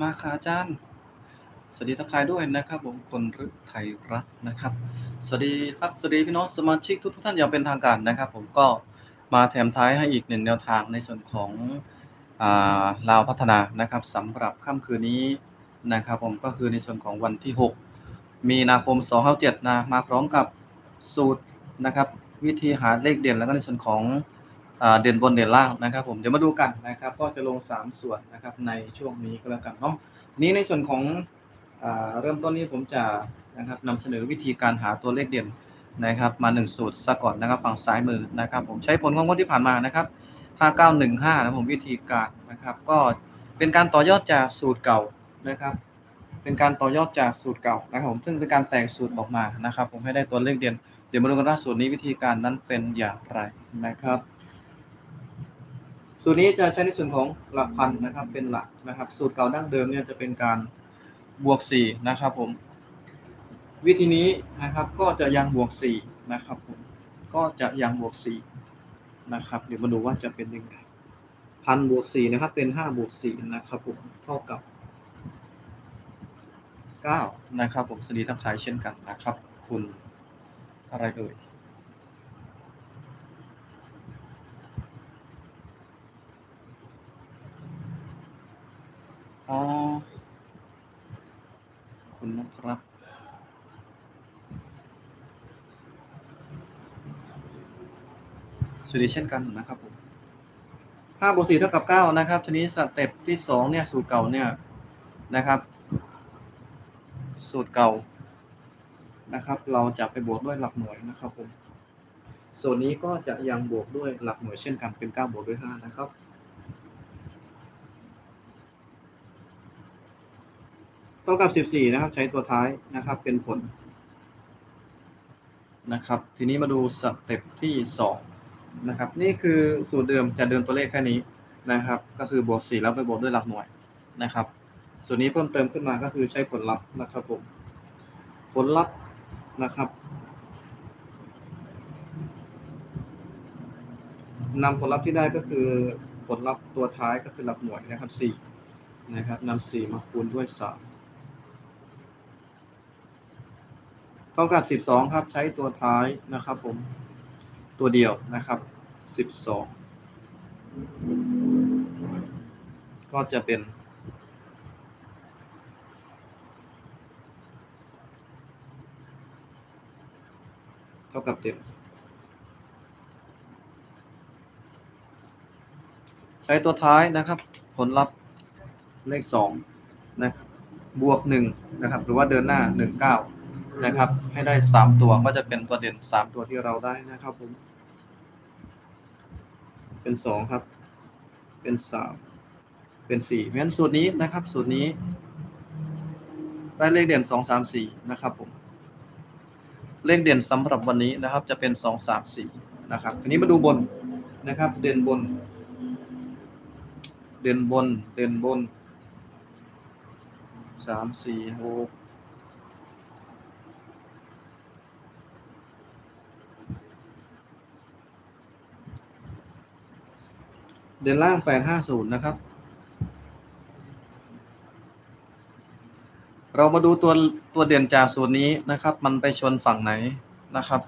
มาค่ะอาจารย์ สวัสดีทักทายด้วยนะครับ ผมคนรึไทยรัฐนะครับ สวัสดีครับ สวัสดีพี่น้องสมาชิกทุกท่านอย่างเป็นทางการนะครับ ผมก็มาแถมท้ายให้อีกหนึ่งแนวทางในส่วนของอ่าลาวพัฒนานะครับสำหรับค่ำคืนนี้นะครับ ผมก็คือในส่วนของวันที่ 6 มีนาคม 257นะมาพร้อมกับสูตรนะครับ วิธีหาเลขเด่นแล้วก็ในส่วนของ เด่นบนเด่นล่างนะครับ ผมเดี๋ยวมาดูกันนะครับ ก็จะลง 3 ส่วนนะครับในช่วงนี้ก็แล้วกันเนาะนี้ในส่วนของอเริ่มต้นนี้ผมจะนะครับนำเสนอวิธีการหาตัวเลขเด่นนะครับ มา 1 สูตรซะก่อนนะครับฝั่งซ้ายมือนะครับ ผมใช้ผลของงวดที่ผ่านมานะครับ5915นะผมวิธีการนะครับ ก็เป็นการต่อยอดจากสูตรเก่านะครับ เป็นการต่อยอดจากสูตรเก่านะครับผมซึ่งเป็นการแต่งสูตรออกมานะครับ ผมให้ได้ตัวเลขเด่นเดี๋ยวมาดูกันว่าสูตรนี้วิธีการนั้นเป็นอย่างไรนะครับ สูตรนี้จะใช้ในส่วนของหลักพันนะครับเป็นหลักนะครับ สูตรเก่าดั้งเดิมเนี่ยจะเป็นการบวกสี่นะครับผม วิธีนี้นะครับก็จะยังบวกสี่นะครับผมก็จะยังบวกสี่นะครับ เดี๋ยวมาดูว่าจะเป็นยังไงพันบวกสี่นะครับ เป็นห้าบวกสี่นะครับผมเท่ากับเก้านะครับผมสวัสดีทักทายเช่นกันนะครับ คุณอะไรเอ่ย อ๋อคุณนะครับสวัสดีเช่นกันนะครับผมห้าบวกสี่เท่ากับเก้านะครับ ทีนี้สเต็ปที่สองเนี่ยสูตรเก่าเนี่ยนะครับ สูตรเก่านะครับ เราจะไปบวกด้วยหลักหน่วยนะครับผมส่วนนี้ก็จะยังบวกด้วยหลักหน่วยเช่นกันเป็นเก้าบวกด้วยห้านะครับ เท่ากับสิบสี่นะครับ ใช้ตัวท้ายนะครับ เป็นผลนะครับ ทีนี้มาดูสเต็ปที่สองนะครับ นี่คือสูตรเดิมจะเดินตัวเลขแค่นี้นะครับ ก็คือบวกสี่แล้วไปบวกด้วยหลักหน่วยนะครับ ส่วนนี้เพิ่มเติมขึ้นมาก็คือใช้ผลลัพธ์นะครับผมผลลัพธ์นะครับนำผลลัพธ์ที่ได้ก็คือผลลัพธ์ตัวท้ายก็คือหลักหน่วยนะครับ4นะครับนำ4มาคูณด้วย3 เท่ากับสิบสองครับ ใช้ตัวท้ายนะครับผม ตัวเดียวนะครับสิบสองก็จะเป็น เท่ากับเต็ม ใช้ตัวท้ายนะครับ ผลลัพธ์เลขสองนะครับ บวกหนึ่งนะครับ หรือว่าเดินหน้าห นะครับ ให้ได้สามตัวก็จะเป็นตัวเด่นสามตัวที่เราได้นะครับผม เป็นสองครับ เป็นสามเป็นสี่เพราะฉะนั้นสูตรนี้นะครับ สูตรนี้ได้เลขเด่นสองสามสี่นะครับผม เลขเด่นสำหรับวันนี้นะครับ จะเป็นสองสามสี่นะครับทีนี้มาดูบนนะครับ เด่นบน เด่นบน เด่นบนสามสี่หก เด่นล่างแปดห้าศูนย์นะครับ เรามาดูตัวตัวเด่นจากส่วนนี้นะครับ มันไปชนฝั่งไหนนะครับ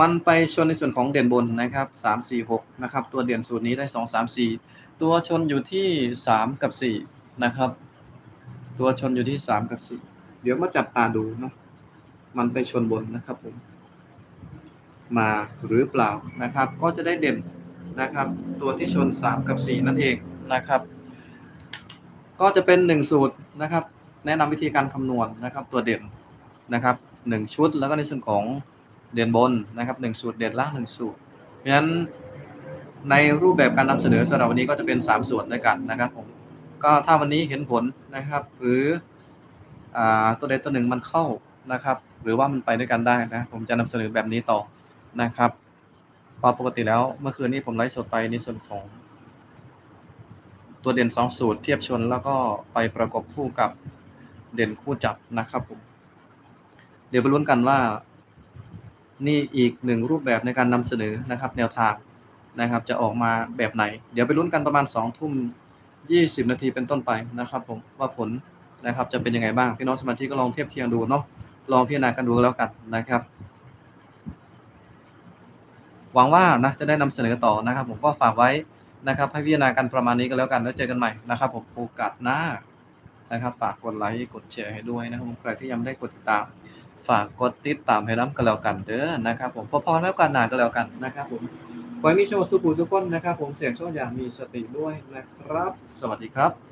มันไปชนในส่วนของเด่นบนนะครับสามสี่หกนะครับ ตัวเด่นสูตรนี้ได้สองสามสี่ตัวชนอยู่ที่สามกับสี่นะครับ ตัวชนอยู่ที่สามกับสี่เดี๋ยวมาจับตาดูเนาะมันไปชนบนนะครับผมมาหรือเปล่านะครับ ก็จะได้เด่น นะครับ ตัวที่ชนสามกับสี่นั่นเองนะครับ ก็จะเป็นหนึ่งสูตรนะครับ แนะนำวิธีการคำนวณนะครับ ตัวเด่นนะครับหนึ่งชุดแล้วก็ในส่วนของเด่นบนนะครับหนึ่งสูตรเด่นล่างหนึ่งสูตร เพราะฉะนั้นในรูปแบบการนำเสนอสำหรับวันนี้ก็จะเป็นสามส่วนด้วยกันนะครับผมก็ถ้าวันนี้เห็นผลนะครับ หรืออตัวใดตัวหนึ่งมันเข้านะครับ หรือว่ามันไปด้วยกันได้นะ ผมจะนำเสนอแบบนี้ต่อนะครับ ปกติแล้วเมื่อคืนนี้ผมไลฟ์สดไปในส่วนของ ตัวเด่นสองสูตรเทียบชนแล้วก็ไปประกบคู่กับเด่นคู่จับนะครับผม เดี๋ยวไปลุ้นกันว่า นี่อีกหนึ่งรูปแบบในการนำเสนอนะครับ แนวทางนะครับ จะออกมาแบบไหน เดี๋ยวไปลุ้นกันประมาณสองทุ่ม20นาทีเป็นต้นไปนะครับ ผมว่าผลนะครับ จะเป็นยังไงบ้างพี่น้องสมาชิกก็ลองเทียบเคียงดูเนาะลองพิจารณากันดูแล้วกันนะครับ หวังว่านะจะได้นำเสนอต่อนะครับ ผมก็ฝากไว้นะครับให้พิจารณากันประมาณนี้ก็แล้วกันแล้วเจอกันใหม่นะครับ ผมโอกาสหน้านะครับ ฝากกดไลค์กดแชร์ให้ด้วยนะครับผมใครที่ยังไม่ได้กดติดตาม ฝากกดติดตามให้น้ำก็แล้วกันเด้อนะครับ ผมพอๆแล้วกันหนาก็แล้วกันนะครับ ผมขอให้มีโชคสุขสุขคนนะครับ ผมเสียงโชคอย่างมีสติด้วยนะครับ สวัสดีครับ